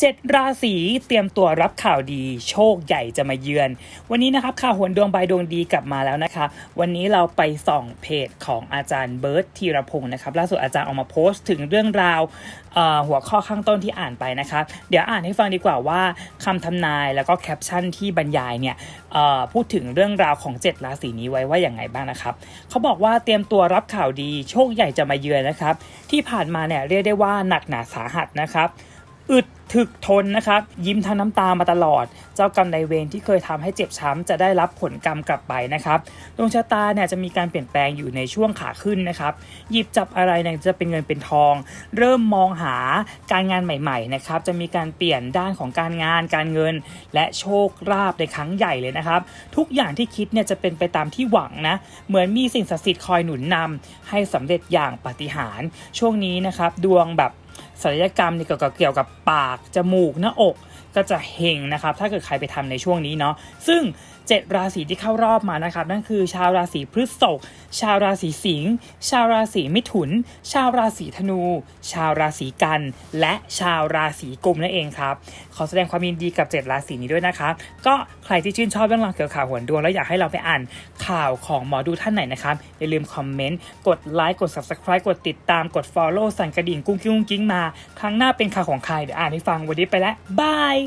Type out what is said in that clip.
เจ็ดราศีเตรียมตัวรับข่าวดีโชคใหญ่จะมาเยือน วันนี้นะครับข่าวหวนดวงใบดวงดีกลับมาแล้วนะคะ วันนี้เราไปส่องเพจของอาจารย์เบิร์ตธีรพงศ์นะครับล่าสุดอาจารย์ออกมาโพสต์ถึงเรื่องราวหัวข้อข้างต้นที่อ่านไปนะครับเดี๋ยวอ่านให้ฟังดีกว่าว่าคำทำนายแล้วก็แคปชั่นที่บรรยายเนี่ยพูดถึงเรื่องราวของ 7 ราศีนี้ไว้ว่าอย่างไงบ้างนะครับเขาบอกว่าเตรียมตัวรับข่าวดีโชคใหญ่จะมาเยือนนะครับ ที่ผ่านมาเนี่ยเรียกได้ว่าหนักหนาสาหัสนะครับ อึดถึกทนนะครับ ยิ้มทั้งน้ำตามาตลอด เจ้ากรรมนายเวรที่เคยทำให้เจ็บช้ำจะได้รับผลกรรมกลับไปนะครับดวงชะตาเนี่ยจะมีการเปลี่ยนแปลงอยู่ในช่วงขาขึ้นนะครับ หยิบจับอะไรเนี่ยจะเป็นเงินเป็นทอง เริ่มมองหาการงานใหม่ๆนะครับ จะมีการเปลี่ยนด้านของการงาน การเงิน และโชคลาภในครั้งใหญ่เลยนะครับ ทุกอย่างที่คิดเนี่ยจะเป็นไปตามที่หวังนะ เหมือนมีสิ่งศักดิ์สิทธิ์คอยหนุนนำให้สำเร็จอย่างปาฏิหาริย์ช่วงนี้นะครับ ดวงแบบ ศัลยกรรมเนี่ยเกี่ยวกับเกี่ยวกับปาก จมูก หน้าอก ก็จะเฮงนะครับ ถ้าเกิดใครไปทำในช่วงนี้เนาะซึ่ง 7 ราศีที่เข้ารอบมานะครับ นั่นคือชาวราศีพฤษภชาวราศีสิงห์ชาวราศีมิถุน ชาวราศีธนู ชาวราศีกัน และชาวราศีกุมนั่นเองครับ ขอแสดงความยินดีกับ 7 ราศีนี้ด้วยนะครับ ก็ใครที่ชื่นชอบเรื่องราวเกี่ยวกับข่าวหวนดวงแล้วอยากให้เราไปอ่านข่าวของหมอดูท่านไหนนะครับอย่าลืมคอมเมนต์กดไลค์กด subscribe กดติดตามกด follow สั่นกระดิ่งกุ้งกิ้งกุ้งกิ้งมา ครั้งหน้าเป็นข่าวของใครเดี๋ยวอ่านให้ฟังวันนี้ไปแล้วบาย